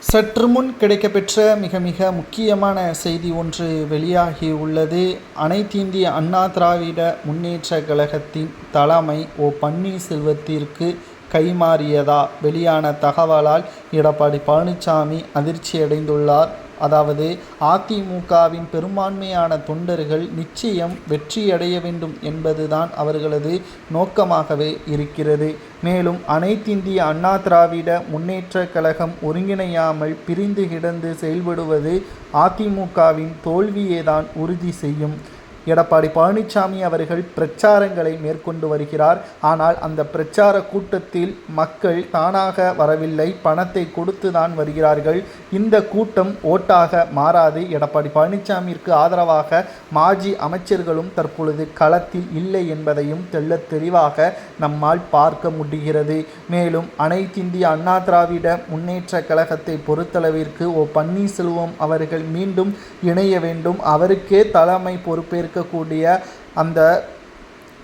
சற்று முன் கிடைக்கப்பெற்ற மிக மிக முக்கியமான செய்தி ஒன்று வெளியாகி உள்ளது. அனைத்திந்திய அண்ணா திராவிட முன்னேற்ற கழகத்தின் தலைமை ஓ பன்னீர்செல்வத்திற்கு கைமாறியதா? வெளியான தகவலால் எடப்பாடி பழனிசாமி அதிர்ச்சியடைந்துள்ளார். அதாவது அதிமுகவின் பெரும்பான்மையான தொண்டர்கள் நிச்சயம் வெற்றியடைய வேண்டும் என்பதுதான் அவர்களது நோக்கமாகவே இருக்கிறது. மேலும் அனைத்திந்திய அண்ணா திராவிட முன்னேற்ற கழகம் ஒருங்கிணையாமல் பிரிந்து கிடந்து செயல்படுவது அதிமுகவின் தோல்வியேதான் உறுதி செய்யும். எடப்பாடி பழனிசாமி அவர்கள் பிரச்சாரங்களை மேற்கொண்டு வருகிறார். ஆனால் அந்த பிரச்சார கூட்டத்தில் மக்கள் தானாக வரவில்லை. பணத்தை கொடுத்து தான் வருகிறார்கள். இந்த கூட்டம் ஓட்டாக மாறாது. எடப்பாடி பழனிசாமிற்கு ஆதரவாக மாஜி அமைச்சர்களும் தற்பொழுது களத்தில் இல்லை என்பதையும் தெள்ள தெளிவாக நம்மால் பார்க்க முடிகிறது. மேலும் அனைத்திந்திய அண்ணா திராவிட முன்னேற்ற கழகத்தை பொறுத்தளவிற்கு ஓ பன்னீர்செல்வம் அவர்கள் மீண்டும் இணைய வேண்டும். அவருக்கே தலைமை பொறுப்பேற்க இருக்கக்கூடிய அந்த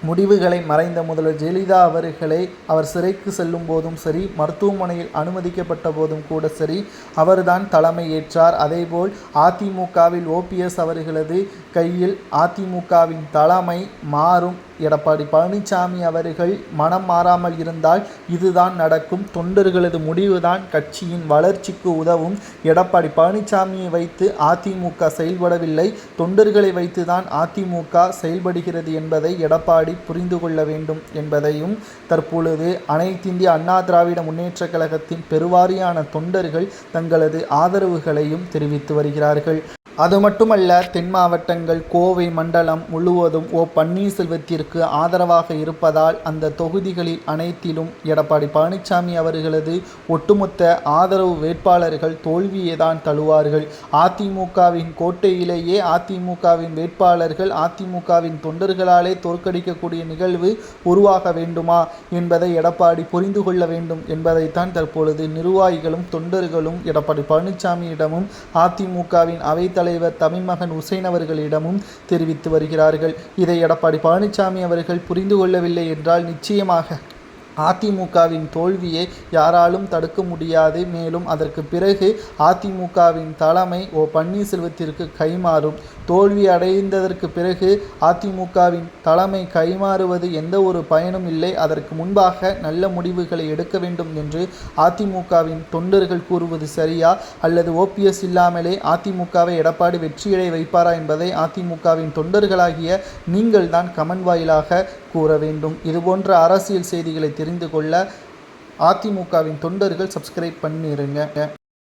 முடிவுகளை மறைந்த முதல்வர் ஜெயலலிதா அவர்களை அவர் சிறைக்கு செல்லும் போதும் சரி மருத்துவமனையில் அனுமதிக்கப்பட்ட போதும் கூட சரி அவர்தான் தலைமை ஏற்றார். அதேபோல் அதிமுகவில் ஓபிஎஸ் அவர்களது கையில் அதிமுகவின் தலைமை மாறும். எடப்பாடி பழனிசாமி அவர்கள் மனம் மாறாமல் இருந்தால் இதுதான் நடக்கும். தொண்டர்களது முடிவுதான் கட்சியின் வளர்ச்சிக்கு உதவும். எடப்பாடி பழனிசாமியை வைத்து அதிமுக செயல்படவில்லை. தொண்டர்களை வைத்துதான் அதிமுக செயல்படுகிறது என்பதை எடப்பாடி புரிந்து கொள்ள வேண்டும் என்பதையும் தற்பொழுது அனைத்திந்திய அண்ணா திராவிட முன்னேற்ற கழகத்தின் பெருவாரியான தொண்டர்கள் தங்களது ஆதரவுகளையும் தெரிவித்து வருகிறார்கள். அது மட்டுமல்ல தென் மாவட்டங்கள் கோவை மண்டலம் முழுவதும் ஓ பன்னீர்செல்வத்திற்கு ஆதரவாக இருப்பதால் அந்த தொகுதிகளில் அனைத்திலும் எடப்பாடி பழனிசாமி அவர்களது ஒட்டுமொத்த ஆதரவு வேட்பாளர்கள் தோல்வியை தான் தழுவார்கள். அதிமுகவின் கோட்டையிலேயே அதிமுகவின் வேட்பாளர்கள் அதிமுகவின் தொண்டர்களாலே தோற்கடிக்கக்கூடிய நிகழ்வு உருவாக வேண்டுமா என்பதை எடப்பாடி புரிந்து கொள்ள வேண்டும் என்பதைத்தான் தற்பொழுது நிர்வாகிகளும் தொண்டர்களும் எடப்பாடி பழனிசாமியிடமும் அதிமுகவின் அவைத்தலைவர் தலைவர் தமிழ்மகன் உசைன் அவர்களிடமும் தெரிவித்து வருகிறார்கள். இதை எடப்பாடி பழனிசாமி அவர்கள் புரிந்து கொள்ளவில்லை என்றால் நிச்சயமாக அதிமுகவின் தோல்வியை யாராலும் தடுக்க முடியாது மேலும் அதற்கு பிறகு அதிமுகவின் தலைமை ஓ பன்னீர்செல்வத்திற்கு கைமாறும். தோல்வி அடைந்ததற்கு பிறகு அதிமுகவின் தலைமை கைமாறுவது எந்த ஒரு பயனும் இல்லை. அதற்கு முன்பாக நல்ல முடிவுகளை எடுக்க வேண்டும் என்று அதிமுகவின் தொண்டர்கள் கூறுவது சரியா? அல்லது ஓபிஎஸ் இல்லாமலே அதிமுகவை எடப்பாடி வெற்றியடை வைப்பாரா என்பதை அதிமுகவின் தொண்டர்களாகிய நீங்கள் தான் கமன் வாயிலாக கூற வேண்டும். இதுபோன்ற அரசியல் செய்திகளை தெரிந்து கொள்ள அதிமுகவின் தொண்டர்கள் சப்ஸ்கிரைப் பண்ணிருங்க.